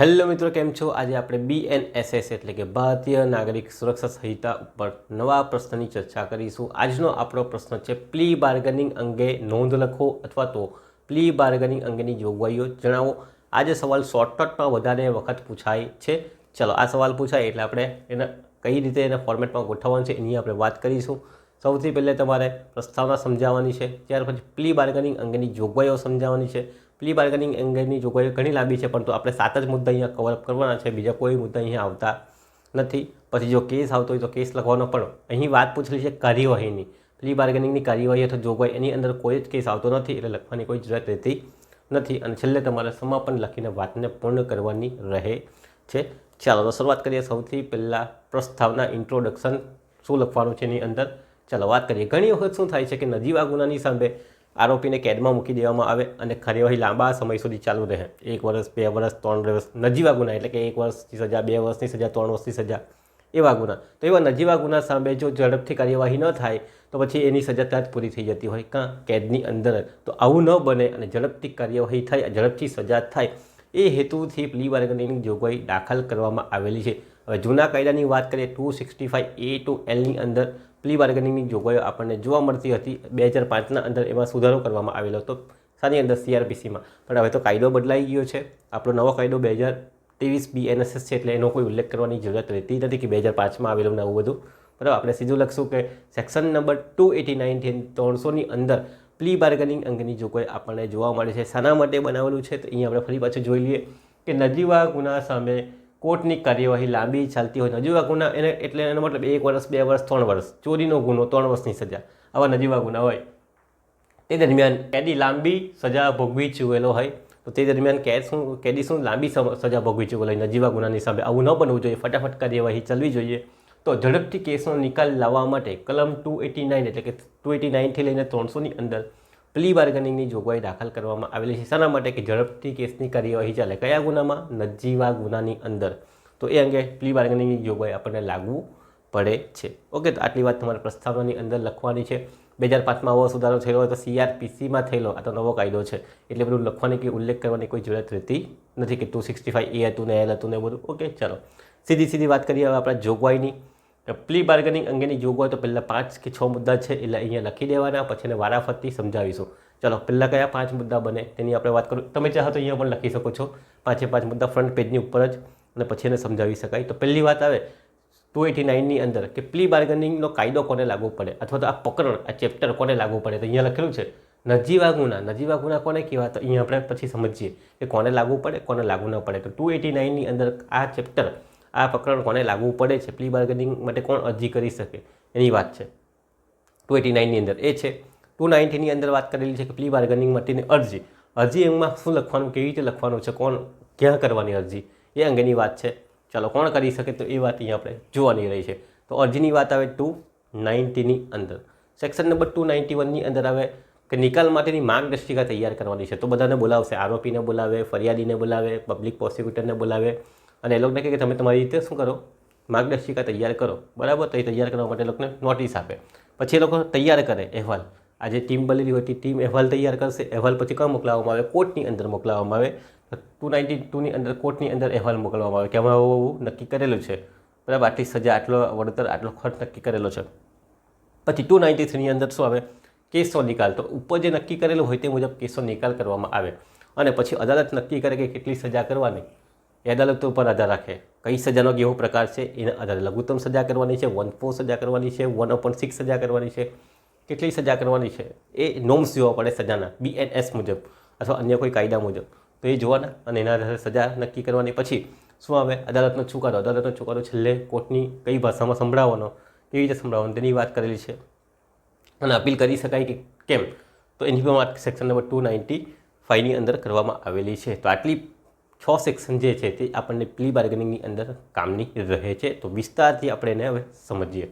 Hello મિત્રો, કેમ છો? આજે આપણે બીએનએસએસ એટલે કે ભારતીય નાગરિક સુરક્ષા સંહિતા ઉપર નવા પ્રશ્નની ચર્ચા કરીશું. આજનો આપણો પ્રશ્ન છે પ્લી બાર્ગેનિંગ અંગે નોંધ લખો અથવા તો પ્લી બાર્ગેનિંગ અંગેની જોગવાઈઓ જણાવો. આજે સવાલ શોર્ટકટમાં વધારે વખત પૂછાય છે. ચલો, આ સવાલ પૂછાય એટલે આપણે એને કઈ રીતે એના ફોર્મેટમાં ગોઠવવાનું છે એની આપણે વાત કરીશું. સૌથી પહેલાં તમારે પ્રસ્તાવના સમજાવવાની છે, ત્યાર પછી પ્લી બાર્ગેનિંગ અંગેની જોગવાઈઓ સમજાવવાની છે. પ્લી બાર્ગેનિંગ અંગેની જોગવાઈ ઘણી લાંબી છે, પરંતુ આપણે સાત જ મુદ્દા અહીંયા કવરઅપ કરવાના છે. બીજા કોઈ મુદ્દા અહીંયા આવતા નથી. પછી જો કેસ આવતો હોય તો કેસ લખવાનો પણ. અહીં વાત પૂછેલી છે કાર્યવાહીની. પ્લી બાર્ગેનિંગની કાર્યવાહી અથવા જોગવાઈ એની અંદર કોઈ જ કેસ આવતો નથી એટલે લખવાની કોઈ જરૂરત રહેતી નથી. અને છેલ્લે તમારે સમાપન લખીને વાતને પૂર્ણ કરવાની રહે છે. ચાલો, તો શરૂઆત કરીએ સૌથી પહેલાં પ્રસ્તાવના ઇન્ટ્રોડક્શન શું લખવાનું છે એની અંદર? ચાલો, વાત કરીએ. ઘણી વખત શું થાય છે કે નજીવા ગુનાની સામે આરોપીને કેદમાં મૂકી દેવામાં આવે અને કાર્યવાહી લાંબા સમય સુધી ચાલુ રહે. એક વર્ષ, બે વર્ષ, ત્રણ વર્ષ નજીવા ગુના, એટલે કે એક વર્ષની સજા, બે વર્ષની સજા, ત્રણ વર્ષની સજા, એવા ગુના. તો એવા નજીવા ગુના સામે જો ઝડપથી કાર્યવાહી ન થાય, તો પછી એની સજા ત્યાં જ પૂરી થઈ જતી હોય, કાં કેદની અંદર તો આવું ન બને અને ઝડપથી કાર્યવાહી થાય, ઝડપથી સજા થાય, એ હેતુથી પ્લી બાર્ગેનિંગની જોગવાઈ દાખલ કરવામાં આવેલી છે. હવે જૂના કાયદાની વાત કરીએ, two sixty five A to એલની અંદર પ્લી બાર્ગેનિંગની જોગવાઈઓ આપણને જોવા મળતી હતી. બે હજાર પાંચના અંદર એમાં સુધારો કરવામાં આવેલો હતો. સાની અંદર સીઆરપીસીમાં. પણ હવે તો કાયદો બદલાઈ ગયો છે. આપણો નવો કાયદો બે હજાર ત્રેવીસ બી એનએસએસ છે એટલે એનો કોઈ ઉલ્લેખ કરવાની જરૂરત રહેતી નથી કે બે હજાર પાંચમાં આવેલું ને આવું બધું. બરાબર? આપણે સીધું લખશું કે સેક્શન નંબર ટુ એટી નાઇનથી ત્રણસોની અંદર પ્લી બાર્ગેનિંગ અંગેની જોગવાઈ આપણને જોવા મળે છે. શાના માટે બનાવેલું છે. તો અહીંયા આપણે ફરી પાછું જોઈ લઈએ કે નજીવા ગુના સામે કોર્ટની કાર્યવાહી લાંબી ચાલતી હોય નજીવા ગુના, એને એટલે એનો મતલબ એક વર્ષ, બે વર્ષ, ત્રણ વર્ષ. ચોરીનો ગુનો ત્રણ વર્ષની સજા. આવા નજીવા ગુના હોય. તે દરમિયાન કેદી લાંબી સજા ભોગવી ચૂકેલો હોય. તો તે દરમિયાન કેદ શું, કેદી શું લાંબી સજા ભોગવી ચૂકેલો હોય નજીવા ગુનાની સામે. આવું ન બનવું જોઈએ. ફટાફટ કાર્યવાહી ચલવી જોઈએ. તો ઝડપથી કેસનો નિકાલ લાવવા માટે કલમ ટુ એટી નાઇન એટલે કે ટુ એટી નાઇનથી લઈને ત્રણસોની અંદર પ્લી બાર્ગેનિંગની જોગવાઈ દાખલ કરવામાં આવેલી છે. શાના માટે કે ઝડપથી કેસની કાર્યવાહી ચાલે. કયા ગુનામાં? નજીવા ગુનાની અંદર. તો એ અંગે પ્લી બાર્ગેનિંગની જોગવાઈ આપણને લાગવું પડે છે. ઓકે, તો આટલી વાત તમારે પ્રસ્તાવનાની અંદર લખવાની છે. બે હજાર પાંચમાં આવો સુધારો થયેલો હોય તો સીઆરપીસીમાં થયેલો આ તો નવો કાયદો છે. એટલે બધું લખવાની કે ઉલ્લેખ કરવાની કોઈ જરૂરત રહેતી નથી કે ટુ સિક્સટી ફાઇવ એ હતું ને એલ હતું ને બધું. ઓકે, ચાલો. સીધી સીધી વાત કરીએ હવે આપણા જોગવાઈની. પ્લી બાર્ગેનિંગ અંગેની જોગવાઈ તો પહેલાં પાંચ કે છ મુદ્દા છે એટલે અહીંયા લખી દેવાના, પછી એને વારાફરતી સમજાવીશું. ચલો, પહેલાં કયા પાંચ મુદ્દા બને તેની આપણે વાત કરું. તમે ચાહો તો અહીંયા પણ લખી શકો છો. પાંચે પાંચ મુદ્દા ફ્રન્ટ પેજની ઉપર જ અને પછી એને સમજાવી શકાય. તો પહેલી વાત આવે ટુ એટી નાઇનની અંદર કે પ્લી બાર્ગેનિંગનો કાયદો કોને લાગુ પડે? અથવા તો આ પ્રકરણ આ ચેપ્ટર કોને લાગુ પડે? તો અહીંયા લખેલું છે, નજીવા ગુના. નજીવા ગુના કોને કહેવાય? તો અહીંયા આપણે પછી સમજીએ કે કોને લાગુ પડે, કોને લાગુ ન પડે. તો ટુ એટી નાઇનની અંદર આ ચેપ્ટર આ પ્રકરણ કોને લાગુ પડે છે? પ્લી બાર્ગેનિંગ માટે કોણ અરજી કરી શકે? એની વાત છે. ટુ એટી નાઇનની અંદર એ છે. ટુ નાઇન્ટીની અંદર વાત કરેલી છે કે પ્લી બાર્ગેનિંગ માટેની અરજી. અરજી એમાં શું લખવાનું, કેવી રીતે લખવાનું છે? કોણ ક્યાં કરવાની અરજી? એ અંગેની વાત છે. ચાલો, કોણ કરી શકે તો એ વાત અહીંયા આપણે જોવાની રહી છે. તો અરજીની વાત આવે ટુ નાઇન્ટીની અંદર. સેક્શન નંબર ટુ નાઇન્ટી વનની અંદર આવે કે નિકાલ માટેની માર્ગદર્શિકા તૈયાર કરવાની છે. તો બધાને બોલાવશે. આરોપીને બોલાવે, ફરિયાદીને બોલાવે પબ્લિક પ્રોસિક્યુટરને બોલાવે. અને એ લોકોને કહે કે તમે તમારી રીતે શું કરો? માર્ગદર્શિકા તૈયાર કરો. બરાબર? તો એ તૈયાર કરવા માટે લોકોને નોટિસ આપે. પછી એ લોકો તૈયાર કરે અહેવાલ. આજે ટીમ બનેલી હોય ટીમ અહેવાલ તૈયાર કરશે. અહેવાલ પછી ક્યાં મોકલાવવામાં આવે? કોર્ટની અંદર મોકલાવવામાં આવે. ટુ નાઇન્ટી ટુની અંદર કોર્ટની અંદર અહેવાલ મોકલવામાં આવે કે આવું આવું નક્કી કરેલું છે. બરાબર? આટલી સજા, આટલો વળતર, આટલો ખર્ચ નક્કી કરેલો છે. પછી ટુ નાઇન્ટી થ્રીની અંદર શું આવે? કેસનો નિકાલ. તો ઉપર જે નક્કી કરેલું હોય તે મુજબ કેસનો નિકાલ કરવામાં આવે. અને પછી અદાલત નક્કી કરે કે કેટલી સજા કરવાની. એ અદાલત ઉપર આધાર રાખે. કઈ સજાનો કેવો પ્રકાર છે, એના આધારે લઘુત્તમ સજા કરવાની છે, વન ફોર સજા કરવાની છે, વન અપોન સિક્સ સજા કરવાની છે, કેટલી સજા કરવાની છે, એ નોમ્સ જોવા પડે સજાના બીએનએસ મુજબ અથવા અન્ય કોઈ કાયદા મુજબ. તો એ જોવાના અને એના આધારે સજા નક્કી કરવાની. પછી શું આવે? અદાલતનો ચુકાદો. અદાલતનો ચુકાદો છેલ્લે કોર્ટની કઈ ભાષામાં સંભળાવવાનો, કેવી રીતે સંભળાવવાનો, તેની વાત કરેલી છે. અને અપીલ કરી શકાય કે કેમ? તો એની પણ વાત સેક્શન નંબર ટુ નાઇન્ટી ફાઇવની અંદર કરવામાં આવેલી છે. તો આટલી છ સેક્શન જે છે તે આપણને પ્લી બાર્ગેનિંગની અંદર કામની રહે છે. તો વિસ્તારથી આપણે એને હવે સમજીએ.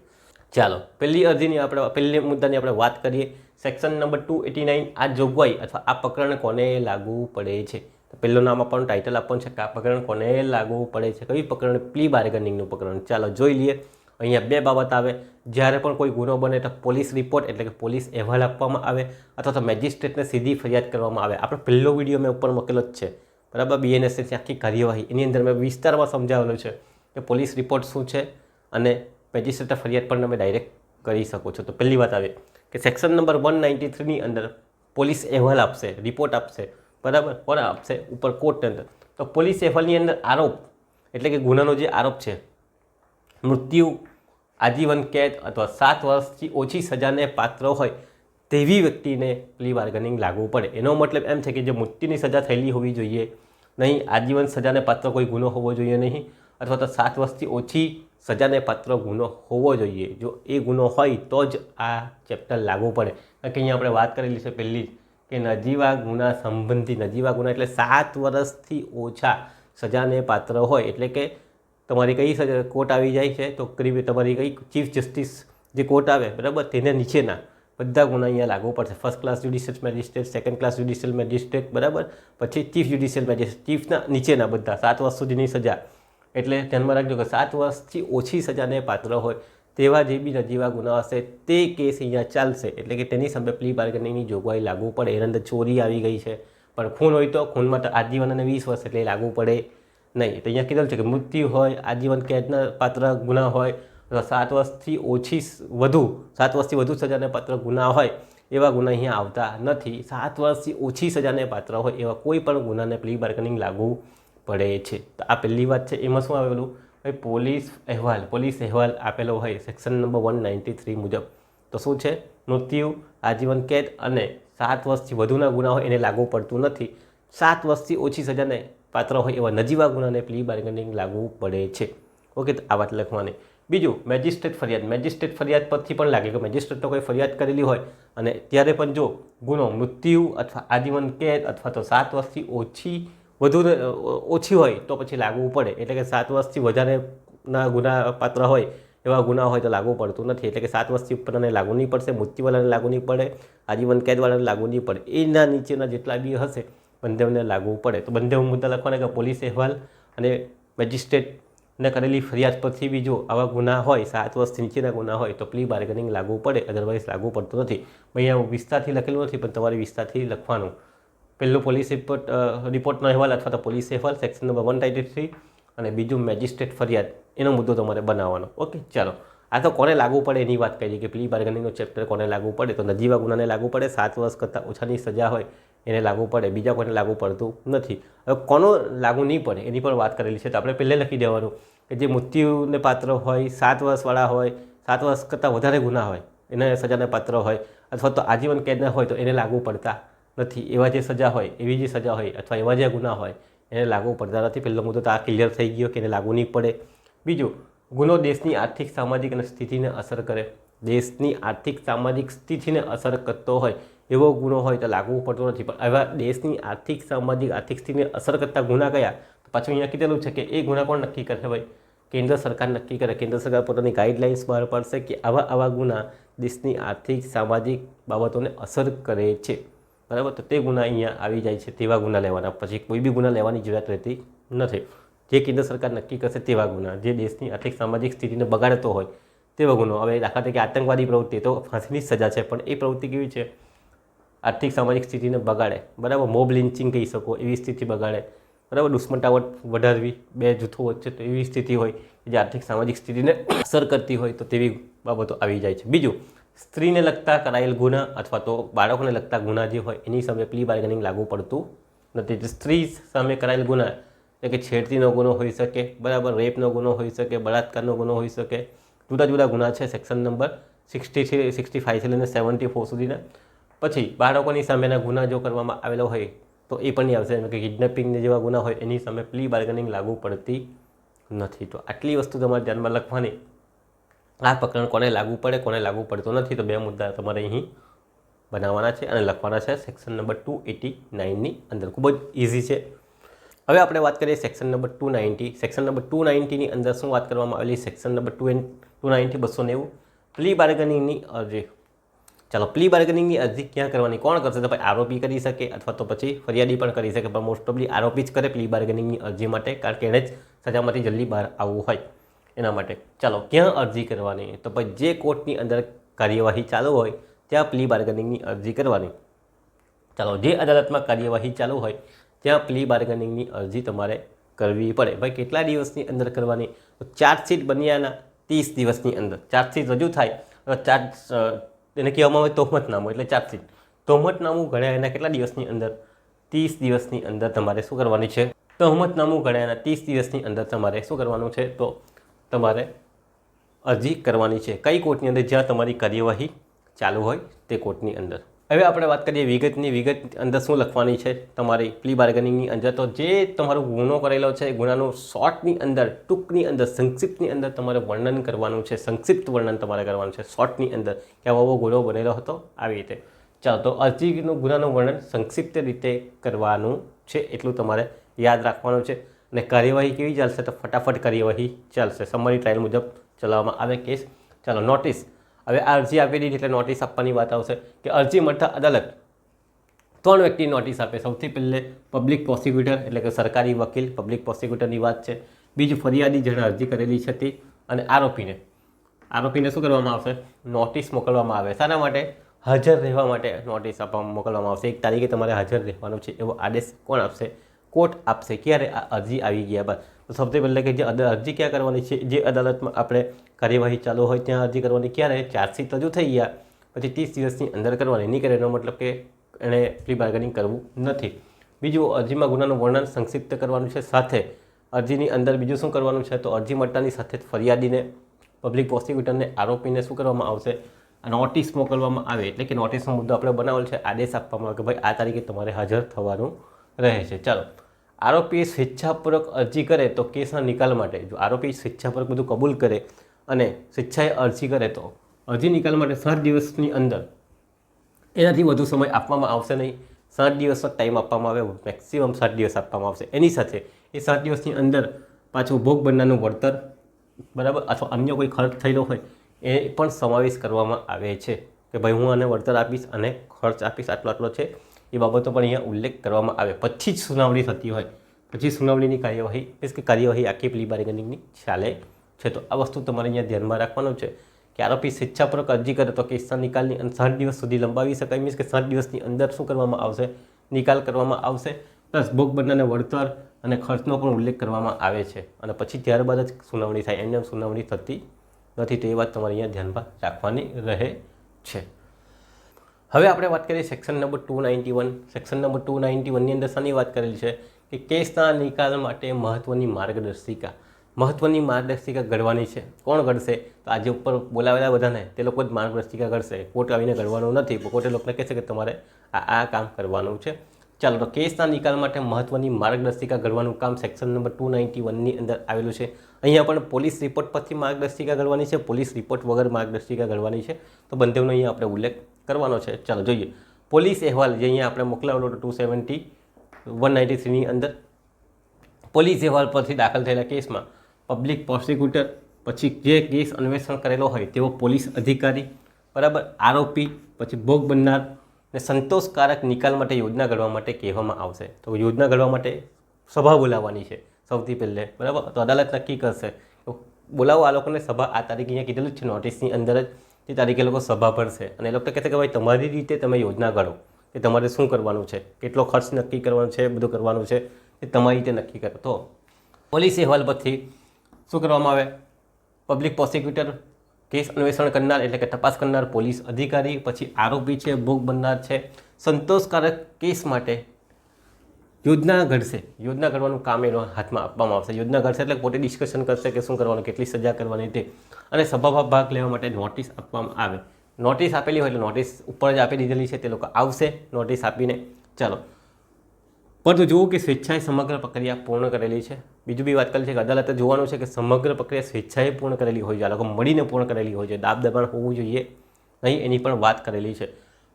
ચાલો, પહેલી અરજીની આપણે, પહેલી મુદ્દાની આપણે વાત કરીએ. Section number two eighty nine આ જોગવાઈ અથવા આ પ્રકરણ કોને લાગુ પડે છે? તો પહેલું નામ આપણને ટાઇટલ આપવાનું છે કે આ પ્રકરણ કોને લાગુ પડે છે? કયું પ્રકરણ પ્લી બાર્ગેનિંગનું પ્રકરણ ચાલો, જોઈ લઈએ. અહીંયા બે બાબત આવે. જ્યારે પણ કોઈ ગુનો બને તો પોલીસ રિપોર્ટ એટલે કે પોલીસ અહેવાલ આપવામાં આવે અથવા તો મેજિસ્ટ્રેટને સીધી ફરિયાદ કરવામાં આવે. આપણો પહેલો વીડિયો મેં ઉપર મૂકેલો જ છે. બરાબર? બીએનએસએસની આખી કાર્યવાહી. એની અંદર મેં વિસ્તારમાં સમજાવેલું છે કે પોલીસ રિપોર્ટ શું છે અને મેજિસ્ટ્રેટ ફરિયાદ પણ તમે ડાયરેક્ટ કરી શકો છો. તો પહેલી વાત આવે કે સેક્શન નંબર વન નાઇન્ટી થ્રીની અંદર પોલીસ અહેવાલ આપશે રિપોર્ટ આપશે, બરાબર? કોણ આપશે ઉપર કોર્ટની અંદર. તો પોલીસ અહેવાલની અંદર આરોપ, એટલે કે ગુનાનો જે આરોપ છે, મૃત્યુ, આજીવન કેદ અથવા સાત વર્ષથી ઓછી સજાને પાત્ર હોય તેવી વ્યક્તિને પ્લી બાર્ગનિંગ લાગુ પડે. એનો મતલબ એમ છે કે જે મૃત્યુની સજા થયેલી હોવી જોઈએ નહીં, આજીવન સજાને પાત્ર કોઈ ગુનો હોવો જોઈએ નહીં, અથવા તો સાત વર્ષથી ઓછી સજાને પાત્ર ગુનો હોવો જોઈએ. જો એ ગુનો હોય તો જ આ ચેપ્ટર લાગુ પડે. કારણ કે અહીંયા આપણે વાત કરેલી છે પહેલી કે નજીવા ગુના સંબંધી, નજીવા ગુના એટલે સાત વર્ષથી ઓછા સજાને પાત્ર હોય. એટલે કે તમારી કઈ સજા, કોર્ટ આવી જાય છે તો કરીબ તમારી કઈ ચીફ જસ્ટિસ જે કોર્ટ આવે, બરાબર, તેને નીચેના બધા ગુના અહીંયા લાગુ પડશે first class judicial magistrate second class judicial magistrate બરાબર? પછી ચીફ જ્યુડિશિયલ મેજિસ્ટ્રેટ ચીફના નીચેના બધા, સાત વર્ષ સુધીની સજા. એટલે ધ્યાનમાં રાખજો કે સાત વર્ષથી ઓછી સજાને પાત્ર હોય તેવા જે બી નજીવા ગુના હશે, તે કેસ અહીંયા ચાલશે. એટલે કે તેની સામે પ્લી બાર્ગેનિંગની જોગવાઈ લાગુ પડે. એના અંદર ચોરી આવી ગઈ છે. પણ ખૂન હોય તો ખૂનમાં તો આજીવન અને વીસ વર્ષ એટલે લાગુ પડે નહીં. તો અહીંયા કીધેલું છે કે મૃત્યુ હોય, આજીવન કેદના પાત્ર ગુના હોય સાત વર્ષથી ઓછી વધુ, સાત વર્ષથી વધુ સજાને પાત્ર ગુના હોય, એવા ગુના અહીંયા આવતા નથી. સાત વર્ષથી ઓછી સજાને પાત્ર હોય, એવા કોઈ પણ ગુનાને પ્લી બાર્ગેનિંગ લાગુ પડે છે. તો આ પહેલી વાત છે, એમાં શું આવેલું? ભાઈ, પોલીસ અહેવાલ પોલીસ અહેવાલ આપેલો હોય section number one ninety three મુજબ. તો શું છે? મૃત્યુ, આજીવન કેદ અને સાત વર્ષથી વધુના ગુના હોય, એને લાગુ પડતું નથી. સાત વર્ષથી ઓછી સજાને પાત્ર હોય, એવા નજીવા ગુનાને પ્લી બાર્ગેનિંગ લાગુ પડે છે. ઓકે, તો આ વાત લખવાની. બીજું, મેજિસ્ટ્રેટ ફરિયાદ. મેજિસ્ટ્રેટ ફરિયાદ પરથી પણ લાગે કે મેજિસ્ટ્રેટનો કોઈ ફરિયાદ કરેલી હોય. અને ત્યારે પણ જો ગુનો, મૃત્યુ અથવા આજીવન કેદ અથવા તો સાત વર્ષથી ઓછી, વધુ ઓછી હોય તો પછી લાગવું પડે. એટલે કે સાત વર્ષથી વધારેના ગુના પાત્ર હોય, એવા ગુના હોય તો લાગુ પડતું નથી. એટલે કે સાત વર્ષથી ઉપરને લાગુ નહીં પડશે, મૃત્યુવાળાને લાગુ નહીં પડે, આજીવન કેદવાળાને લાગુ નહીં પડે. એના નીચેના જેટલા બી હશે બંધેવને લાગુ પડે. તો બંધેવ મુદ્દા લખવાના કે પોલીસ અહેવાલ અને મેજિસ્ટ્રેટને કરેલી ફરિયાદ પરથી બી જો આવા ગુના હોય, સાત વર્ષથી નીચેના ગુના હોય, તો પ્લી બાર્ગેનિંગ લાગુ પડે. અદરવાઇઝ લાગુ પડતું નથી. અહીંયા વિસ્તારથી લખેલું નથી, પણ તમારે વિસ્તારથી લખવાનું. પહેલું પોલીસ રિપોર્ટ રિપોર્ટનો અહેવાલ અથવા તો પોલીસ અહેવાલ section number one ninety three અને બીજું મેજિસ્ટ્રેટ ફરિયાદ, એનો મુદ્દો તમારે બનાવવાનો. ઓકે ચાલો. આ તો કોને લાગુ પડે એની વાત કરીએ કે પ્લી બાર્ગેનિંગનો ચેપ્ટર કોને લાગુ પડે? તો નજીવા ગુનાને લાગુ પડે. સાત વર્ષ કરતાં ઓછાની સજા હોય એને લાગુ પડે, બીજા કોઈને લાગુ પડતું નથી. હવે કોનો લાગુ નહીં પડે, એની પણ વાત કરેલી છે, તો આપણે પહેલે લખી દેવાનું કે જે મૃત્યુને પાત્ર હોય, સાત વર્ષવાળા હોય, સાત વર્ષ કરતાં વધારે ગુના હોય, એને સજાને પાત્ર હોય, અથવા તો આજીવન કેદના હોય, તો એને લાગુ પડતા નથી. એવા જે સજા હોય, એવી જે સજા હોય, અથવા એવા જે ગુના હોય, એને લાગુ પડતા નથી. પહેલો મુદ્દો તો આ ક્લિયર થઈ ગયો કે એને લાગુ નહીં પડે. બીજું, ગુનો દેશની આર્થિક, સામાજિક અને સ્થિતિને અસર કરે. દેશની આર્થિક, સામાજિક સ્થિતિને અસર કરતો હોય એવો ગુનો હોય તો લાગુ પડતો નથી. પણ આવા દેશની આર્થિક, સામાજિક આર્થિક સ્થિતિને અસર કરતા ગુના કયા? પાછું અહીંયા કીધેલું છે કે એ ગુના કોણ નક્કી કરે ભાઈ? કેન્દ્ર સરકાર નક્કી કરે. કેન્દ્ર સરકાર પોતાની ગાઈડલાઇન્સ બહાર પાડશે કે આવા આવા ગુના દેશની આર્થિક, સામાજિક બાબતોને અસર કરે છે. બરાબર? તો તે ગુના અહીંયા આવી જાય છે તેવા ગુના લેવાના. પછી કોઈ બી ગુના લેવાની જરૂરિયાત રહેતી નથી. જે કેન્દ્ર સરકાર નક્કી કરશે તેવા ગુના. જે દેશની આર્થિક, સામાજિક સ્થિતિને બગાડતો હોય તેવા ગુનો. હવે દાખલા તરીકે આતંકવાદી પ્રવૃત્તિ તો ફાંસીની સજા છે. પણ એ પ્રવૃત્તિ કેવી છે? આર્થિક સામાજિક સ્થિતિને બગાડે. બરાબર? મોબ લિન્ચિંગ કહી શકો, એવી સ્થિતિ બગાડે. બરાબર? દુશ્મનતાવટ વધારવી, બે જૂથો વચ્ચે તો એવી સ્થિતિ હોય જે આર્થિક સામાજિક સ્થિતિને અસર કરતી હોય તો તેવી બાબતો આવી જાય છે. બીજું, સ્ત્રીને લગતા કરાયેલ ગુના અથવા તો બાળકોને લગતા ગુના જે હોય, એની સામે પ્લી બાર્ગેનિંગ લાગુ પડતું નથી. સ્ત્રી સામે કરાયેલ ગુના એટલે કે છેડતીનો ગુનો હોઈ શકે, બરાબર? રેપનો ગુનો હોઈ શકે, બળાત્કારનો ગુનો હોઈ શકે. જુદા જુદા ગુના છે. Section number sixty three sixty ફાઇવથી લઈને સેવન્ટી ફોર સુધીના. પછી બાળકોની સામેના ગુના જો કરવામાં આવેલો હોય તો એ પણ નહીં આવશે કે કિડનેપિંગ જેવા ગુના હોય એની સામે પ્લી બાર્ગેનિંગ લાગુ પડતી નથી તો આટલી વસ્તુ તમારે ધ્યાનમાં લખવાની આ પ્રકરણ કોને લાગુ પડે કોને લાગુ પડતો નથી તો બે મુદ્દા તમારે અહીં બનાવવાના છે અને લખવાના છે સેક્શન નંબર ટુ એટી નાઇનની અંદર ખૂબ જ ઇઝી છે હવે આપણે વાત કરીએ section number two ninety section number two નાઇન્ટીની અંદર શું વાત કરવામાં આવેલી section number two and two ninety બસો નેવું પ્લી બાર્ગનિંગની અરજી ચાલો પ્લી બાર્ગેનિંગની અરજી ક્યાં કરવાની, કોણ કરશે? તો ભાઈ આરોપી કરી શકે અથવા તો પછી ફરિયાદી પણ કરી શકે, પણ મોસ્ટ ઓફલી આરોપી જ કરે પ્લી બાર્ગેનિંગની અરજી માટે, કારણ કે એણે જ સજામાંથી જલ્દી બહાર આવવું હોય એના માટે. ચાલો, ક્યાં અરજી કરવાની? તો ભાઈ જે કોર્ટની અંદર કાર્યવાહી ચાલુ હોય, ત્યાં પ્લી બાર્ગેનિંગની અરજી કરવાની. ચાલો, જે અદાલતમાં કાર્યવાહી ચાલુ હોય, ત્યાં પ્લી બાર્ગેનિંગની અરજી તમારે કરવી પડે. ભાઈ, કેટલા દિવસની અંદર કરવાની? તો ચાર્જશીટ બન્યાના ત્રીસ દિવસની અંદર. ચાર્જશીટ રજૂ થાય ચાર્જ એને કહેવામાં આવે તોહમતનામું, એટલે ચાર્જશીટ તોહમતનામું ઘડાયાના કેટલા દિવસની અંદર? ત્રીસ દિવસની અંદર તમારે શું કરવાની છે? તોહમતનામું ઘડાયાના ત્રીસ દિવસની અંદર તમારે શું કરવાનું છે? તો તમારે અરજી કરવાની છે. કઈ કોર્ટની અંદર? જ્યાં તમારી કાર્યવાહી ચાલુ હોય તે કોર્ટની અંદર. હવે આપણે વાત કરીએ વિગતની. વિગત અંદર શું લખવાની છે? તમારી પ્લી બાર્ગેનિંગની અંદર તો જે તમારો ગુનો કરેલો છે ગુનાનું શોર્ટની અંદર, ટૂંકની અંદર, સંક્ષિપ્તની અંદર તમારે વર્ણન કરવાનું છે. સંક્ષિપ્ત વર્ણન તમારે કરવાનું છે. શોર્ટની અંદર કે આવો ગુનો બનેલો હતો, આવી રીતે. ચાલો, તો અરજીનું, ગુનાનું વર્ણન સંક્ષિપ્ત રીતે કરવાનું છે, એટલું તમારે યાદ રાખવાનું છે. અને કાર્યવાહી કેવી ચાલશે? તો ફટાફટ કાર્યવાહી ચાલશે. સમરી ટ્રાયલ મુજબ ચલાવવામાં આવે કેસ. ચાલો નોટિસ હવે આ અરજી આપી દીધી એટલે નોટિસ આપવાની વાત આવશે કે અરજી મળતા અદાલત ત્રણ વ્યક્તિ નોટિસ આપે. સૌથી પહેલે પબ્લિક પ્રોસિક્યુટર એટલે કે સરકારી વકીલ પબ્લિક પ્રોસિક્યુટરની વાત છે. બીજું ફરિયાદી જેણે અરજી કરેલી છે તે અને આરોપીને. આરોપીને શું કરવામાં આવશે? નોટિસ મોકલવામાં આવે. શાના માટે? હાજર રહેવા માટે નોટિસ આપવામાં મોકલવામાં આવશે. એક તારીખે તમારે હાજર રહેવાનું છે એવો આદેશ કોણ આપશે? કોર્ટ આપશે. ક્યારે આ અરજી આવી ગયા બાદ? તો સૌથી પહેલાં કે જે અરજી ક્યાં કરવાની છે, જે અદાલતમાં આપણે કાર્યવાહી ચાલુ હોય ત્યાં અરજી કરવાની ક્યારે? ચાર્જશીટ રજૂ થઈ ગયા. પછી ત્રીસ દિવસની અંદર કરવાની. નહીં કરે એનો મતલબ કે એણે પ્રી બાર્ગેનિંગ કરવું નથી. બીજું, અરજીમાં ગુનાનું વર્ણન સંક્ષિપ્ત કરવાનું છે. સાથે અરજીની અંદર બીજું શું કરવાનું છે? તો અરજી મળતાની સાથે જ ફરિયાદીને પબ્લિક પ્રોસિક્યુટરને આરોપીને શું કરવામાં આવશે? નોટિસ મોકલવામાં આવે. એટલે કે નોટિસનો મુદ્દો આપણે બનાવેલ છે. આદેશ આપવામાં આવે કે ભાઈ, આ તારીખે તમારે હાજર થવાનું રહે છે ચાલો. આરોપીએ સ્વેચ્છાપૂર્વક અરજી કરે તો કેસના નિકાલ માટે. જો આરોપી સ્વેચ્છાપૂર્વક બધું કબૂલ કરે અને સ્વેચ્છાએ અરજી કરે તો અરજી નિકાલ માટે સાત દિવસની અંદર એનાથી વધુ સમય આપવામાં આવશે નહીં. સાત દિવસનો ટાઈમ આપવામાં આવે મેક્સિમમ સાત દિવસ આપવામાં આવશે. એની સાથે એ સાત દિવસની અંદર પાછું ભોગ બનનારનું વળતર, બરાબર, અથવા અન્ય કોઈ ખર્ચ થયેલો હોય, એ પણ સમાવેશ કરવામાં આવે છે કે ભાઈ હું આને વળતર આપીશ અને ખર્ચ આપીશ, આટલો આટલો છે. એ બાબતો પણ અહીંયા ઉલ્લેખ કરવામાં આવે. પછી જ સુનાવણી થતી હોય. પછી સુનાવણીની કાર્યવાહી, મીન્સ કે કાર્યવાહી આખી પ્લી બાર્ગેનિંગની ચાલે છે. તો આ વસ્તુ તમારે અહીંયા ધ્યાનમાં રાખવાનું છે કે આરોપી સ્વેચ્છાપૂર્વક અરજી કરે તો કેસના નિકાલની અને સાત દિવસ સુધી લંબાવી શકાય. મીન્સ કે સાત દિવસની અંદર શું કરવામાં આવશે? નિકાલ કરવામાં આવશે. પ્લસ ભોગ બનનારને વળતર અને ખર્ચનો પણ ઉલ્લેખ કરવામાં આવે છે. અને પછી ત્યારબાદ જ સુનાવણી થાય. એમને સુનાવણી થતી નથી તો એ વાત તમારે અહીંયા ધ્યાનમાં રાખવાની રહે છે. હવે આપણે વાત કરીએ section number two ninety one section number two ninety વનની અંદર શાની વાત કરેલી છે? કે કેસના નિકાલ માટે મહત્ત્વની માર્ગદર્શિકા. મહત્ત્વની માર્ગદર્શિકા ઘડવાની છે. કોણ ઘડશે? તો આજે ઉપર બોલાવેલા બધાને તે લોકો જ માર્ગદર્શિકા ઘડશે. કોર્ટ આવીને ઘડવાનું નથી કોર્ટે લોકોને કહેશે કે તમારે આ આ કામ કરવાનું છે. ચાલો, તો કેસના નિકાલ માટે મહત્ત્વની માર્ગદર્શિકા ઘડવાનું કામ સેક્શન નંબર ટુ નાઇન્ટી વનની અંદર આવેલું છે. અહીંયા પણ પોલીસ રિપોર્ટ પરથી માર્ગદર્શિકા ઘડવાની છે, પોલીસ રિપોર્ટ વગર માર્ગદર્શિકા ઘડવાની છે. તો બંનેનો અહીંયા આપણે ઉલ્લેખ કરવાનો છે. ચાલો જોઈએ. પોલીસ અહેવાલ જે અહીંયા આપણે મોકલાવેલો ટુ સેવન્ટી વન નાઇન્ટી થ્રીની અંદર. પોલીસ અહેવાલ પરથી દાખલ થયેલા કેસમાં પબ્લિક પ્રોસિક્યુટર પછી જે કેસ અન્વેષણ કરેલો હોય તેવો પોલીસ અધિકારી, બરાબર, આરોપી, પછી ભોગ બનનાર ને સંતોષકારક નિકાલ માટે યોજના ઘડવા માટે કહેવામાં આવશે. તો યોજના ઘડવા માટે સભા બોલાવવાની છે સૌથી પહેલે, બરાબર? તો અદાલત નક્કી કરશે. બોલાવો, આ લોકોને સભા, આ તારીખે અહીંયા કીધેલું જ છે નોટિસની અંદર જ. તે તારીખે લોકો સભા ભરશે. અને એ લોકો કહેશે કે ભાઈ તમારી રીતે તમે યોજના ઘડો. કે તમારે શું કરવાનું છે? કેટલો ખર્ચ નક્કી કરવાનો છે? બધું કરવાનું છે. એ તમારી રીતે નક્કી કરો. તો પોલીસ અહેવાલ પરથી શું કરવામાં આવે? પબ્લિક પ્રોસિક્યુટર કેસ અન્વેષણ કરનાર એટલે કે તપાસ કરનાર પોલીસ અધિકારી, પછી આરોપી છે, ભોગ બનનાર છે. સંતોષકારક કેસ માટે યોજના ઘડશે. યોજના ઘડવાનું કામ એનો હાથમાં આપવામાં આવશે. યોજના ઘડશે એટલે પોતે ડિસ્કશન કરશે કે શું કરવાનું, કેટલી સજા કરવાની તે. અને સભામાં ભાગ લેવા માટે નોટિસ આપવામાં આવે. નોટિસ આપેલી હોય એટલે નોટિસ ઉપર જ આપી દીધેલી છે, તે લોકો આવશે નોટિસ આપીને ચાલો. પરંતુ જુઓ કે સ્વેચ્છાએ સમગ્ર પ્રક્રિયા પૂર્ણ કરેલી છે. બીજું બી વાત કરેલી છે કે અદાલતે જોવાનું છે કે સમગ્ર પ્રક્રિયા સ્વેચ્છાએ પૂર્ણ કરેલી હોય છે, આ લોકો મળીને પૂર્ણ કરેલી હોય છે દાબ દબાણ હોવું જોઈએ. નહીં, એની પણ વાત કરેલી છે.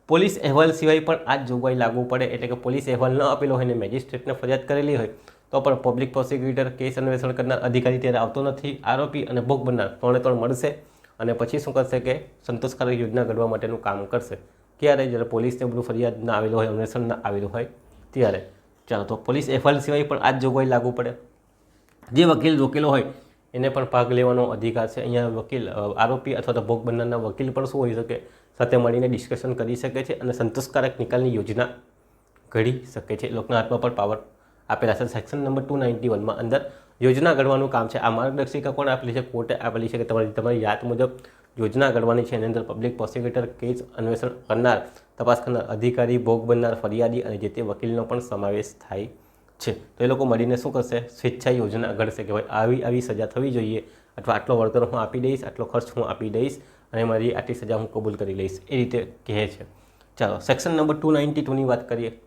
પોલીસ અહેવાલ સિવાય પણ આ જોગવાઈ લાગુ પડે, એટલે કે પોલીસ અહેવાલ ન આપેલો હોય અને મેજિસ્ટ્રેટને ફરિયાદ કરેલી હોય તો પણ પબ્લિક પ્રોસિક્યુટર કેસ અન્વેષણ કરનાર અધિકારી ત્યારે આવતો નથી. આરોપી અને ભોગ બનનાર ત્રણે ત્રણ મળશે અને પછી શું કરશે કે સંતોષકારક યોજના ઘડવા માટેનું કામ કરશે. ક્યારે જ્યારે પોલીસને બધું ફરિયાદ ના આવેલું હોય, અન્વેષણ ના આવેલું હોય, ત્યારે ચાલો તો પોલીસ એફઆઈઆર સિવાય પણ આ જ જોગવાઈ લાગુ પડે. જે વકીલ રોકેલો હોય, એને પણ ભાગ લેવાનો અધિકાર છે. અહીંયા વકીલ આરોપી અથવા તો ભોગ બનનારના વકીલ પણ શું હોઈ શકે? સાથે મળીને ડિસ્કશન કરી શકે છે અને સંતોષકારક નિકાલની યોજના ઘડી શકે છે. લોકના હાથમાં પણ પાવર આપેલા છે. સેક્શન નંબર ટુ નાઇન્ટી વનમાં અંદર યોજના ઘડવાનું કામ છે. આ માર્ગદર્શિકા કોણ આપેલી છે? કોર્ટે આપેલી છે કે તમારી તમારી યાદ મુજબ યોજના ઘડવાની છે. એની અંદર પબ્લિક પ્રોસિક્યુટર કેસ અન્વેષણ કરનાર, તપાસ કરનાર, અધિકારી, ભોગ બનનાર, ફરિયાદી અને જે તે વકીલનો પણ સમાવેશ થાય છે. તો એ લોકો મળીને શું કરશે? સ્વેચ્છા યોજના ઘડશે કે ભાઈ આવી આવી સજા થવી જોઈએ અથવા આટલો વળતર હું આપી દઈશ, આટલો ખર્ચ હું આપી દઈશ અને મારી આટલી સજા હું કબૂલ કરી લઈશ. એ રીતે કહે છે. ચાલો સેક્શન નંબર ટુ નાઇન્ટી ટુની વાત કરીએ.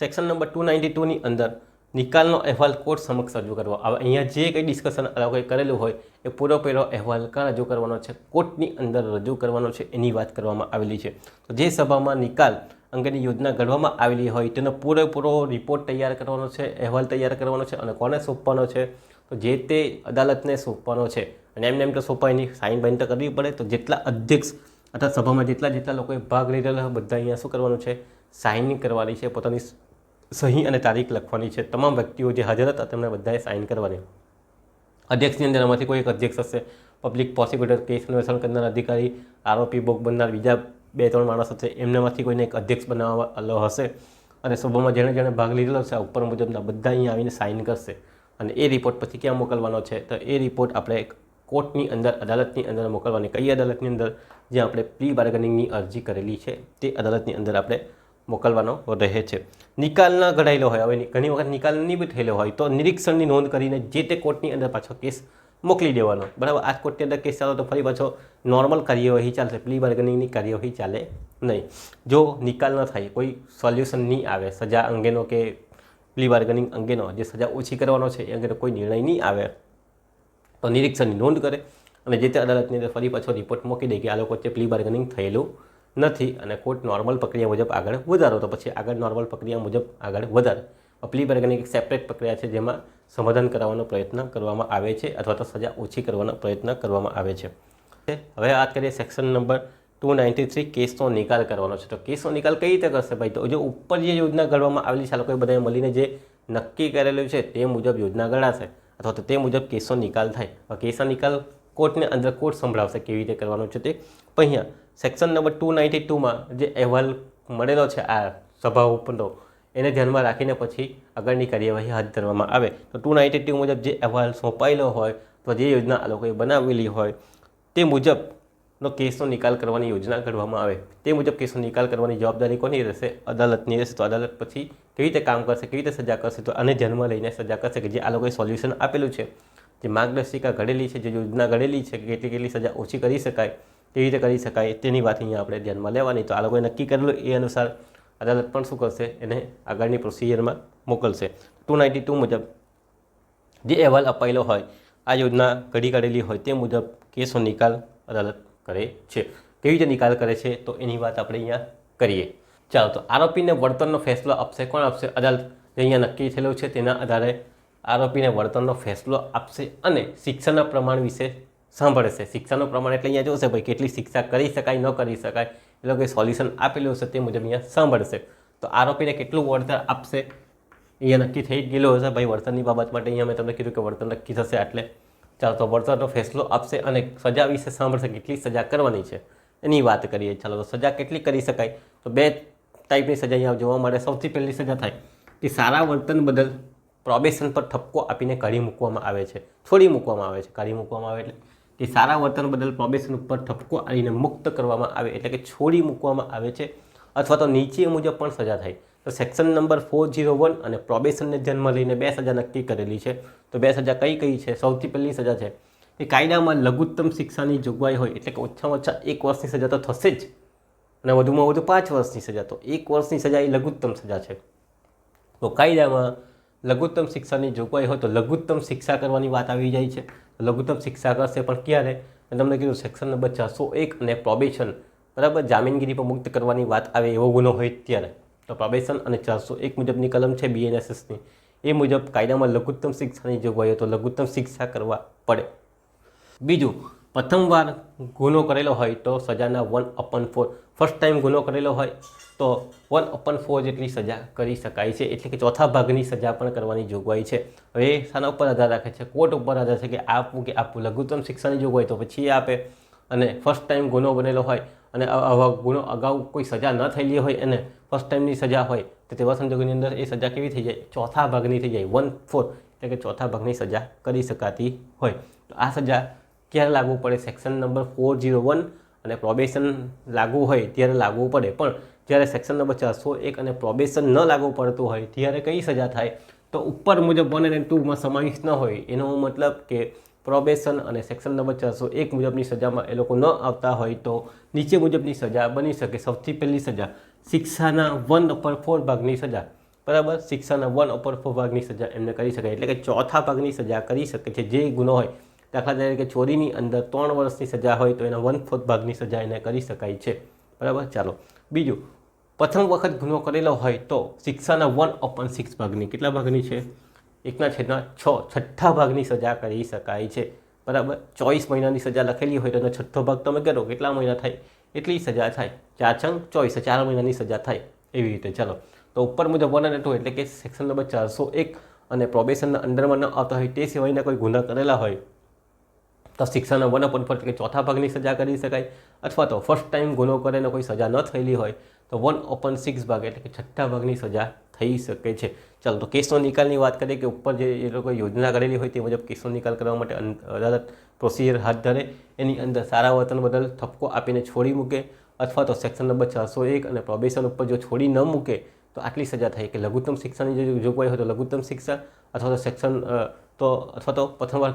સેક્શન નંબર ટુ નાઇન્ટી ટુની અંદર નિકાલનો અહેવાલ કોર્ટ સમક્ષ રજૂ કરવો. આવે અહીંયા જે કંઈ ડિસ્કશન અલગ કરેલું હોય, એ પૂરેપૂરો અહેવાલ ક્યાં રજૂ કરવાનો છે? કોર્ટની અંદર રજૂ કરવાનો છે એની વાત કરવામાં આવેલી છે. તો જે સભામાં નિકાલ અંગેની યોજના ઘડવામાં આવેલી હોય, તેનો પૂરેપૂરો રિપોર્ટ તૈયાર કરવાનો છે, અહેવાલ તૈયાર કરવાનો છે અને કોને સોંપવાનો છે? તો જે તે અદાલતને સોંપવાનો છે. અને એમને એમ તો સોંપાય સાઇન બાઇન તો કરવી પડે. તો જેટલા અધ્યક્ષ અથવા સભામાં જેટલા જેટલા લોકોએ ભાગ લીધેલા બધા અહીંયા શું કરવાનું છે? સાઇન કરવાની છે. પોતાની સહી અને તારીખ લખવાની છે. તમામ વ્યક્તિઓ જે હાજર હતા તેમણે બધાએ સાઇન કરવાની. અધ્યક્ષની અંદર આમાંથી કોઈ એક અધ્યક્ષ હશે. પબ્લિક પ્રોસિક્યુટર કેસ અન્વેષણ કરનાર અધિકારી, આરોપી, ભોગ બનનાર બીજા બે ત્રણ માણસ હશે. એમનામાંથી કોઈને એક અધ્યક્ષ બનાવવા હશે. અને સભામાં જેણે જેણે ભાગ લીધેલો છે ઉપર મુજબના બધા અહીં આવીને સાઇન કરશે. અને એ રિપોર્ટ પછી ક્યાં મોકલવાનો છે? તો એ રિપોર્ટ આપણે કોર્ટની અંદર, અદાલતની અંદર મોકલવાની. કઈ અદાલતની અંદર? જ્યાં આપણે પ્રી બાર્ગનિંગની અરજી કરેલી છે. તે અદાલતની અંદર આપણે મોકલવાનો રહે છે. નિકાલ ન ઘડાયેલો હોય. હવે ઘણી વખત નિકાલ નહીં થયેલો હોય તો નિરીક્ષણની નોંધ કરીને જે તે કોર્ટની અંદર પાછો કેસ મોકલી દેવાનો. બરાબર? આ કોર્ટની અંદર કેસ ચાલો તો ફરી પાછો નોર્મલ કાર્યવાહી ચાલશે. પ્લી બાર્ગનિંગની કાર્યવાહી ચાલે નહીં. જો નિકાલ ન થાય, કોઈ સોલ્યુશન નહીં આવે, સજા અંગેનો કે પ્લી બાર્ગનિંગ અંગેનો, જે સજા ઓછી કરવાનો છે એ અંગેનો કોઈ નિર્ણય નહીં આવે, તો નિરીક્ષણની નોંધ કરે અને જે તે અદાલતની અંદર ફરી પાછો રિપોર્ટ મૂકી દે કે આ લોકો વચ્ચે પ્લી બાર્ગનિંગ થયેલું નથી અને કોર્ટ નોર્મલ પ્રક્રિયા મુજબ આગળ વધારો, તો પછી આગળ નોર્મલ પ્રક્રિયા મુજબ આગળ વધારે. પ્લી બાર્ગનિંગ એક સેપરેટ પ્રક્રિયા છે જેમાં સમાધાન કરાવવાનો પ્રયત્ન કરવામાં આવે છે અથવા તો સજા ઓછી કરવાનો પ્રયત્ન કરવામાં આવે છે. હવે વાત કરીએ section number two ninety three કેસનો નિકાલ કરવાનો છે. તો કેસનો નિકાલ કઈ રીતે કરશે ભાઈ? તો જે ઉપર જે યોજના ઘડવામાં આવેલી છે, આ લોકોએ બધાએ મળીને જે નક્કી કરેલું છે તે મુજબ યોજના ગણાશે અથવા તો તે મુજબ કેસનો નિકાલ થાય. કેસનો નિકાલ કોર્ટને અંદર કોર્ટ સંભળાવશે કેવી રીતે કરવાનું છે તે અહીંયા સેક્શન નંબર ટુ નાઇન્ટી ટુમાં જે અહેવાલ મળેલો છે આ સભા ઉપરનો, એને ધ્યાનમાં રાખીને પછી આગળની કાર્યવાહી હાથ ધરવામાં આવે. તો ટુ નાઇન્ટી ટુ મુજબ જે અહેવાલ સોંપાયેલો હોય તો જે યોજના આ લોકોએ બનાવેલી હોય, તે મુજબનો કેસનો નિકાલ કરવાની યોજના ઘડવામાં આવે. તે મુજબ કેસનો નિકાલ કરવાની જવાબદારી કોની રહેશે? અદાલતની રહેશે. તો અદાલત પછી કેવી રીતે કામ કરશે, કેવી રીતે સજા કરશે, તો આને ધ્યાનમાં લઈને સજા કરશે કે જે આ લોકોએ સોલ્યુશન આપેલું છે. જે માર્ગદર્શિકા ઘડેલી છે, જે યોજના ઘડેલી છે કે કેટલી કેટલી સજા ઓછી કરી શકાય. કેવી રીતે કરી શકાય તેની વાત અહીંયા આપણે ધ્યાનમાં લેવાની. તો આ લોકોએ નક્કી કરેલું એ અનુસાર અદાલત પણ શું કરશે? એને આગળની પ્રોસિજરમાં મોકલશે. ટુ નાઇન્ટી ટુ મુજબ જે અહેવાલ અપાયેલો હોય, આ યોજના ઘડી કાઢેલી હોય તે મુજબ કેસનો નિકાલ અદાલત કરે છે. કેવી રીતે નિકાલ કરે છે? તો એની વાત આપણે અહીંયા કરીએ. ચાલો, તો આરોપીને વળતરનો ફેસલો આપશે. કોણ આપશે? અદાલત. જે અહીંયા નક્કી થયેલો છે તેના આધારે આરોપીને વળતરનો ફેસલો આપશે અને શિક્ષણના પ્રમાણ વિશે સાંભળશે શિક્ષાનું પ્રમાણ એટલે અહીંયા જોશે ભાઈ, કેટલી શિક્ષા કરી શકાય, ન કરી શકાય, એ લોકોએ સોલ્યુશન આપેલું હશે તે મુજબ અહીંયા સાંભળશે. તો આરોપીને કેટલું વળતર આપશે? અહીંયા નક્કી થઈ ગયેલું હશે ભાઈ, વળતરની બાબત માટે અહીંયા મેં તમને કીધું કે વળતર નક્કી થશે એટલે ચાલો તો વળતરનો ફેસલો આપશે અને સજા વિશે સાંભળશે, કેટલી સજા કરવાની છે. એની વાત કરીએ, ચાલો તો સજા કેટલી કરી શકાય? તો બે ટાઈપની સજા અહીંયા જોવા મળે. સૌથી પહેલી સજા થાય કે સારા વર્તન બદલ પ્રોબેશન પર ઠપકો આપીને કાઢી મૂકવામાં આવે છે. છોડી મૂકવામાં આવે છે. કાઢી મૂકવામાં આવે એટલે કે સારા વર્તન બદલ પ્રોબેશન ઉપર ઠપકો આવીને મુક્ત કરવામાં આવે એટલે કે છોડી મૂકવામાં આવે છે. અથવા તો નીચે મુજબ પણ સજા થાય. તો section number four zero one અને પ્રોબેશનને ધ્યાનમાં લઈને બે સજા નક્કી કરેલી છે. તો બે સજા કઈ કઈ છે? સૌથી પહેલી સજા છે કે કાયદામાં લઘુત્તમ શિક્ષાની જોગવાઈ હોય એટલે કે ઓછામાં ઓછા એક વર્ષની સજા તો થશે જ. અને વધુમાં વધુ પાંચ વર્ષની સજા તો એક વર્ષની સજા એ લઘુત્તમ સજા છે. તો કાયદામાં લઘુત્તમ શિક્ષાની જોગવાઈ હોય તો લઘુત્તમ શિક્ષા કરવાની વાત આવી જાય છે. લઘુત્તમ શિક્ષા કરશે પણ ક્યારે? મેં તમને કીધું સેક્શન નંબર ચારસો એક અને પ્રોબેશન બરાબર? જામીનગીરી પર મુક્ત કરવાની વાત આવે એવો ગુનો હોય ત્યારે. તો પ્રોબેશન અને ચારસો એક મુજબની કલમ છે બીએનએસએસની એ મુજબ કાયદામાં લઘુત્તમ શિક્ષાની જોગવાઈ હોય તો લઘુત્તમ શિક્ષા કરવા પડે. બીજું, પ્રથમવાર ગુનો કરેલો હોય તો સજાના one upon four first time ગુનો કરેલો હોય તો વન અપન ફોર જેટલી સજા કરી શકાય છે, એટલે કે ચોથા ભાગની સજા પણ કરવાની જોગવાઈ છે. હવે શાના ઉપર આધાર રાખે છે, કોર્ટ ઉપર આધાર છે કે આપવું કે આપવું લઘુત્તમ શિક્ષાની જોગવાઈ તો પછી આપે. અને ફર્સ્ટ ટાઈમ ગુનો બનેલો હોય અને આવા ગુનો અગાઉ કોઈ સજા ન થયેલી હોય અને ફર્સ્ટ ટાઈમની સજા હોય, તો તેવા સંજોગોની અંદર એ સજા કેવી થઈ જાય? ચોથા ભાગની થઈ જાય. વન, ફોર, એટલે કે ચોથા ભાગની સજા કરી શકાતી હોય. તો આ સજા ક્યારે લાગુ પડે? Section number four zero one અને પ્રોબેશન લાગુ હોય ત્યારે લાગવું પડે. પણ જ્યારે સેક્શન નંબર ચારસો એક અને પ્રોબેશન ન લાગુ પડતું હોય, ત્યારે કઈ સજા થાય? તો ઉપર મુજબ વન અને ટુમાં સમાવેશ ન હોય, એનો મતલબ કે પ્રોબેશન અને સેક્શન નંબર ચારસો એક મુજબની સજામાં એ લોકો ન આવતા હોય તો નીચે મુજબની સજા બની શકે, સૌથી પહેલી સજા. શિક્ષાના વન અપર ફોર ભાગની સજા. બરાબર? શિક્ષાના વન અપર ફોર ભાગની સજા એમને કરી શકાય. એટલે કે ચોથા ભાગની સજા કરી શકે છે, જે ગુનો હોય. દાખલા તરીકે ચોરીની અંદર ત્રણ વર્ષની સજા હોય તો એના વન ફોર્થ ભાગની સજા એને કરી શકાય છે. બરાબર? ચાલો. બીજું પ્રથમ વખત ગુનો કરેલો હોય તો શિક્ષાના વન અપન સિક્સ ભાગની કેટલા ભાગની છે? એકના છેદના છ, છઠ્ઠા ભાગની સજા કરી શકાય છે. બરાબર? ચોવીસ મહિનાની સજા લખેલી હોય તો એનો છઠ્ઠો ભાગ તમે કરો. કેટલા મહિના થાય? એટલી સજા થાય. ચાર છંગ ચોવીસ, ચાર મહિનાની સજા થાય એવી રીતે. ચાલો. તો ઉપર મુજબ વન અને ટુ એટલે કે સેક્શન નંબર ચારસો એક અને પ્રોબેશનના અંડરમાં ન આવતા હોય તે સિવાયના કોઈ ગુના કરેલા હોય તો શિક્ષાના વન અપન પર ચોથા ભાગની સજા કરી શકાય. અથવા તો ફર્સ્ટ ટાઈમ ગુનો કરેલો કોઈ સજા ન થયેલી હોય તો વન ઓપન સિક્સ ભાગ એટલે કે છઠ્ઠા ભાગની સજા થઈ શકે છે. ચાલો, તો કેસનો નિકાલની વાત કરીએ કે ઉપર જે એ લોકો યોજના કરેલી હોય તે મુજબ કેસનો નિકાલ કરવા માટે અદાલત પ્રોસિજર હાથ ધરે. એની અંદર સારા વર્તન બદલ ઠપકો આપીને છોડી મૂકે અથવા તો સેક્શન નંબર છસો એક અને પ્રોબેશન ઉપર જો છોડી ન મૂકે તો આટલી સજા થાય કે લઘુત્તમ શિક્ષાની જો જોગવાઈ હોય તો લઘુત્તમ શિક્ષા અથવા તો સેક્શન તો અથવા તો પ્રથમવાર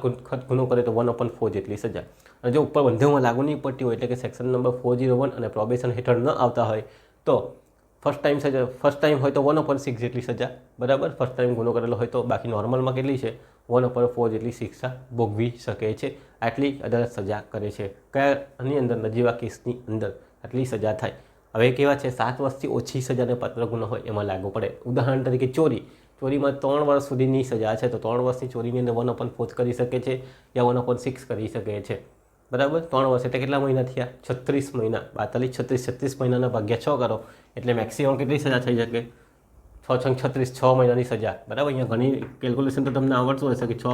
ગુનો કરે તો વન ઓપન ફોર જેટલી સજા. અને જો ઉપર બંધેમાં લાગુ નહીં પડતી હોય એટલે કે section number four zero one અને પ્રોબેશન હેઠળ ન આવતા હોય તો ફર્સ્ટ ટાઈમ સજા ફર્સ્ટ ટાઈમ હોય તો વન અપર સિક્સ જેટલી સજા, બરાબર? ફર્સ્ટ ટાઈમ ગુનો કરેલો હોય તો બાકી નોર્મલમાં કેટલી છે? વન અપર ફોર જેટલી શિક્ષા ભોગવી શકે છે. આટલી અદાલત સજા કરે છે. કયાની અંદર? નજીવા કેસની અંદર આટલી સજા થાય. હવે કેવા છે? સાત વર્ષથી ઓછી સજાને પાત્ર ગુનો હોય એમાં લાગુ પડે. ઉદાહરણ તરીકે ચોરી. ચોરીમાં ત્રણ વર્ષ સુધીની સજા છે તો ત્રણ વર્ષની ચોરીની અંદર વન અપન ફોર કરી શકે છે યા વન અપન સિક્સ કરી શકે છે. બરાબર? ત્રણ વર્ષ, એટલે કેટલા મહિના થયા? છત્રીસ મહિના. બાતાલીસ, છત્રીસ છત્રીસ મહિનાના ભાગ્યા છ કરો. એટલે મેક્સિમમ કેટલી સજા થઈ શકે? છ છંગ છત્રીસ, છ મહિનાની સજા. બરાબર? અહીંયા ઘણી કેલ્ક્યુલેશન તો તમને આવડતું હશે કે છ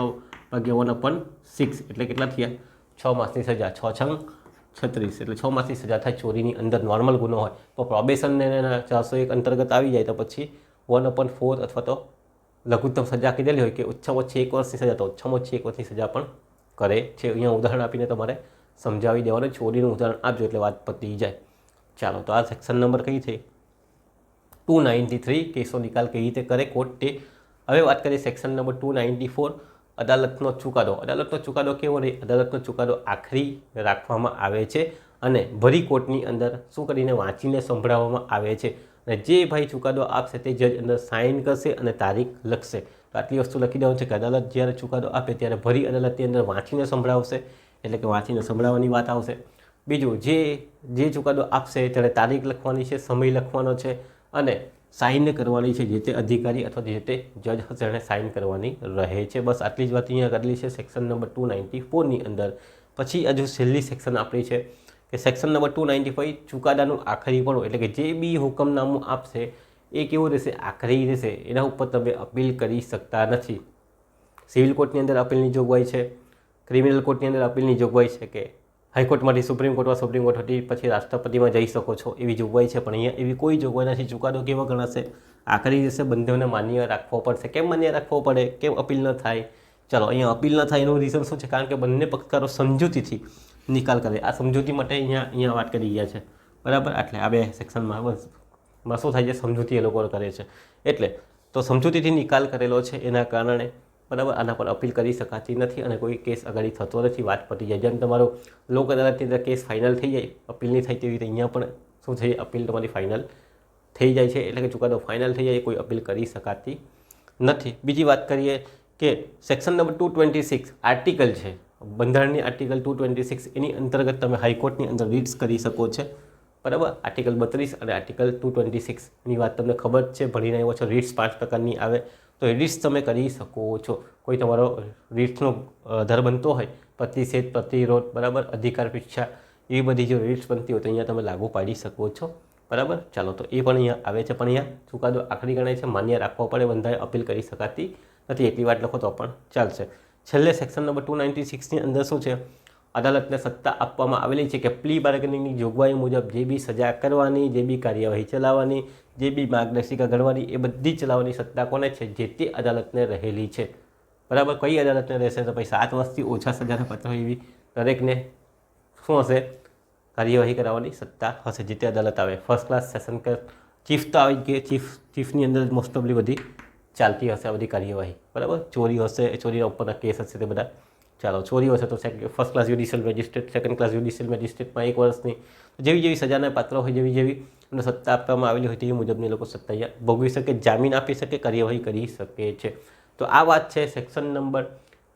ભાગ્યા વન અપન સિક્સ એટલે કેટલા થયા? છ માસની સજા. છ છંગ છત્રીસ. એટલે છ માસની સજા થાય ચોરીની અંદર. નોર્મલ ગુનો હોય. તો પ્રોબેશનને ચારસો એક અંતર્ગત આવી જાય તો પછી વન અપન ફોર અથવા તો લઘુત્તમ સજા કીધેલી હોય કે ઓછામાં ઓછી એક વર્ષની સજા. તો ઓછામાં ઓછી એક વર્ષની સજા પણ કરે છે. અહીંયા ઉદાહરણ આપીને તમારે સમજાવી દેવાનું. છોડીનું ઉદાહરણ આપજો એટલે વાત પતી જાય. ચાલો, તો આ સેક્શન નંબર કઈ છે? ટુ નાઇન્ટી થ્રી કેસો નિકાલ કઈ રીતે કરે કોર્ટ તે. હવે વાત કરીએ section number two ninety four અદાલતનો ચુકાદો. અદાલતનો ચુકાદો કેવો રહે? અદાલતનો ચુકાદો આખરી રાખવામાં આવે છે અને ભરી કોર્ટની અંદર શું કરીને વાંચીને સંભળાવવામાં આવે છે. અને જે ભાઈ ચુકાદો આપશે તે જજ અંદર સાઇન કરશે અને તારીખ લખશે. આટલી વસ્તુ લખી દેવાનું છે કે અદાલત જ્યારે ચુકાદો આપે ત્યારે ભરી અદાલતની અંદર વાંચીને સંભળાવશે, એટલે કે વાંચીને સંભળાવવાની વાત આવશે. બીજું, જે જે ચુકાદો આપશે ત્યારે તારીખ લખવાની છે, સમય લખવાનો છે અને સાઇન કરવાની છે, જે તે અધિકારી અથવા જે તે જજ હશે એને સાઇન કરવાની રહે છે. બસ આટલી જ વાત અહીંયા કરેલી છે, સેક્શન નંબર ટુ નાઇન્ટી ફોરની અંદર. પછી હજુ છેલ્લી સેક્શન આપણી છે, કે section number two ninety five ચુકાદાનું આખરી પડો એટલે કે જે બી હુકમનામું આપશે એ કેવું રહેશે, આખરી રહેશે, એના ઉપર તમે અપીલ કરી શકતા નથી. સિવિલ કોર્ટની અંદર અપીલની જોગવાઈ છે, ક્રિમિનલ કોર્ટની અંદર અપીલની જોગવાઈ છે કે હાઈકોર્ટમાંથી સુપ્રીમ કોર્ટમાં સુપ્રીમ કોર્ટ હતી, પછી રાષ્ટ્રપતિમાં જઈ શકો છો, એવી જોગવાઈ છે. પણ અહીંયા એવી કોઈ જોગવાઈ નથી, ચુકાદો કેવો ગણાશે? આખરી રહેશે બંધોને માન્ય રાખવો પડશે. કેમ માન્ય રાખવો પડે? કેમ અપીલ ન થાય? ચલો, અહીંયા અપીલ ન થાય એનું રીઝન શું છે? કારણ કે બંને પક્ષકારો સમજૂતીથી નિકાલ કરે. આ સમજૂતી માટે અહીંયા અહીંયા વાત કરી ગયા છે. બરાબર? એટલે આ બે સેક્શનમાં બસ. માં શું થાય છે, સમજૂતી એ લોકો કરે છે. એટલે તો સમજૂતીથી નિકાલ કરેલો છે, એના કારણે બરાબર આના પર અપીલ કરી શકાતી નથી અને કોઈ કેસ આગળ થતો નથી, વાત પતી જાય. જેમ તમારો લોક અદાલતની અંદર કેસ ફાઇનલ થઈ જાય, અપીલ નહીં થાય તેવી રીતે અહીંયા પણ શું થઈ અપીલ તમારી ફાઇનલ થઈ જાય છે. એટલે કે ચુકાદો ફાઇનલ થઈ જાય, કોઈ અપીલ કરી શકાતી નથી. બીજી વાત કરીએ કે section number two twenty six article છે. બંધારણની આર્ટિકલ ટુ ટ્વેન્ટી સિક્સ એની અંતર્ગત તમે હાઈકોર્ટની અંદર રીડ્સ કરી શકો છો. બરાબર? આર્ટિકલ બત્રીસ અને આર્ટિકલ ટુ ટ્વેન્ટી સિક્સની વાત તમને ખબર છે, ભણીને આવ્યો છો રીટ્સ પાંચ પ્રકારની આવે. તો એ રીટ્સ તમે કરી શકો છો. કોઈ તમારો રીટ્સનો આધાર બનતો હોય પ્રતિષેધ પ્રતિરોધ, બરાબર? અધિકાર પીછા એવી બધી જો રીટ્સ બનતી હોય તો અહીંયા તમે લાગુ પાડી શકો છો. બરાબર? ચાલો, તો એ પણ અહીંયા આવે છે. પણ અહીંયા ચુકાદો આખરી ગણાય છે. માન્ય રાખવો પડે બંધાય અપીલ કરી શકાતી નથી. એટલી વાત લખો તો પણ ચાલશે. છેલ્લે સેક્શન નંબર ટુ નાઇન્ટી સિક્સની અંદર શું છે? અદાલતને સત્તા આપવામાં આવેલી છે કે પ્લી બાર્ગેનિંગની જોગવાઈ મુજબ જે બી સજા કરવાની, જે બી કાર્યવાહી ચલાવવાની, જે બી માર્ગદર્શિકા ઘડવાની, એ બધી ચલાવવાની સત્તા કોને છે? જે તે અદાલતને રહેલી છે. બરાબર? કઈ અદાલતને રહેશે? તો ભાઈ સાત વર્ષથી ઓછા સજાના પત્ર એવી દરેકને શું હશે? કાર્યવાહી કરાવવાની સત્તા હશે જે તે અદાલત આવે. ફર્સ્ટ ક્લાસ સેશન ચીફ તો આવી ગઈ. ચીફ ચીફની અંદર મોસ્ટ ઓફલી બધી ચાલતી હશે આ બધી કાર્યવાહી. બરાબર? ચોરી હશે, ચોરીના ઉપરના કેસ હશે તે બધા. ચાલો ચોરીઓ છે તો first class judicial magistrate second class judicial મેજિસ્ટ્રેટમાં એક વર્ષની જેવી જેવી સજાના પાત્ર હોય, જેવી જેવી એમને સત્તા આપવામાં આવેલી હોય, તેવી મુજબની લોકો સત્તા ભોગવી શકે, જામીન આપી શકે, કાર્યવાહી કરી શકે છે. તો આ વાત છે સેક્શન નંબર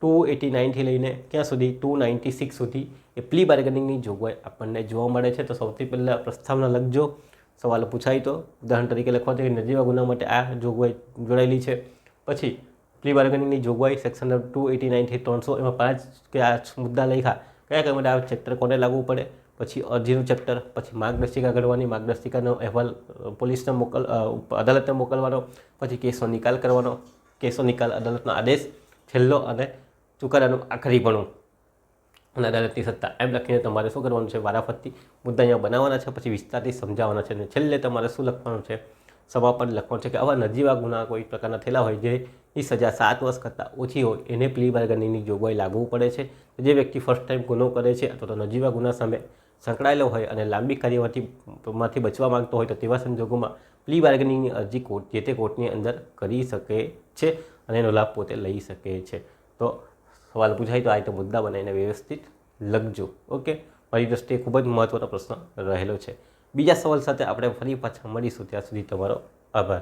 ટુ એટી નાઇનથી લઈને ક્યાં સુધી? ટુ નાઇન્ટી સિક્સ સુધી. એ પ્લી બાર્ગેનિંગની જોગવાઈ આપણને જોવા મળે છે. તો સૌથી પહેલાં પ્રસ્તાવના લખજો. સવાલો પૂછાય તો. ઉદાહરણ તરીકે લખવા કે નજીવા ગુના માટે આ જોગવાઈ જોડાયેલી છે. પછી પ્લી બાર્ગેનિંગની જોગવાઈ સેક્શન ટુ એટી નાઇનથી ત્રણસો એમાં પાંચ કે આ મુદ્દા લખ્યા. કયા કયા માટે આ ચેપ્ટર કોને લાગવું પડે? પછી અરજીનું ચેપ્ટર, પછી માર્ગદર્શિકા ઘડવાની, માર્ગદર્શિકાનો અહેવાલ પોલીસને મોકલ અદાલતને મોકલવાનો, પછી કેસનો નિકાલ કરવાનો. કેસનો નિકાલ અદાલતનો આદેશ, છેલ્લો અને ચુકાદાનું આખરીપણું અને અદાલતની સત્તા. એમ લખીને તમારે શું કરવાનું છે? વારાફરતી મુદ્દા અહીંયા બનાવવાના છે, પછી વિસ્તારથી સમજાવવાના છે અને છેલ્લે તમારે શું લખવાનું છે? સમાપન લખવાનું છે કે આવા નજીવા ગુના કોઈ પ્રકારના થયેલા હોય જેની સજા સાત વર્ષ કરતાં ઓછી હોય, એને પ્લી બાર્ગનિંગની જોગવાઈ લાગવું પડે છે. જે વ્યક્તિ ફર્સ્ટ ટાઈમ ગુનો કરે છે અથવા તો નજીવા ગુના સામે સંકળાયેલો હોય અને લાંબી કાર્યવાહીમાંથી બચવા માંગતો હોય તો તેવા સંજોગોમાં પ્લી બાર્ગેનિંગની અરજી કોર્ટ, જે તે કોર્ટની અંદર કરી શકે છે અને એનો લાભ પોતે લઈ શકે છે. તો સવાલ પૂછાય તો આ રીતે મુદ્દા બનાવીને વ્યવસ્થિત લખજો. ઓકે? મારી દ્રષ્ટિએ ખૂબ જ મહત્ત્વનો પ્રશ્ન રહેલો છે. બીજા સવાલ સાથે આપણે ફરી પાછા મળીશું ત્યાં સુધી તમારો આભાર.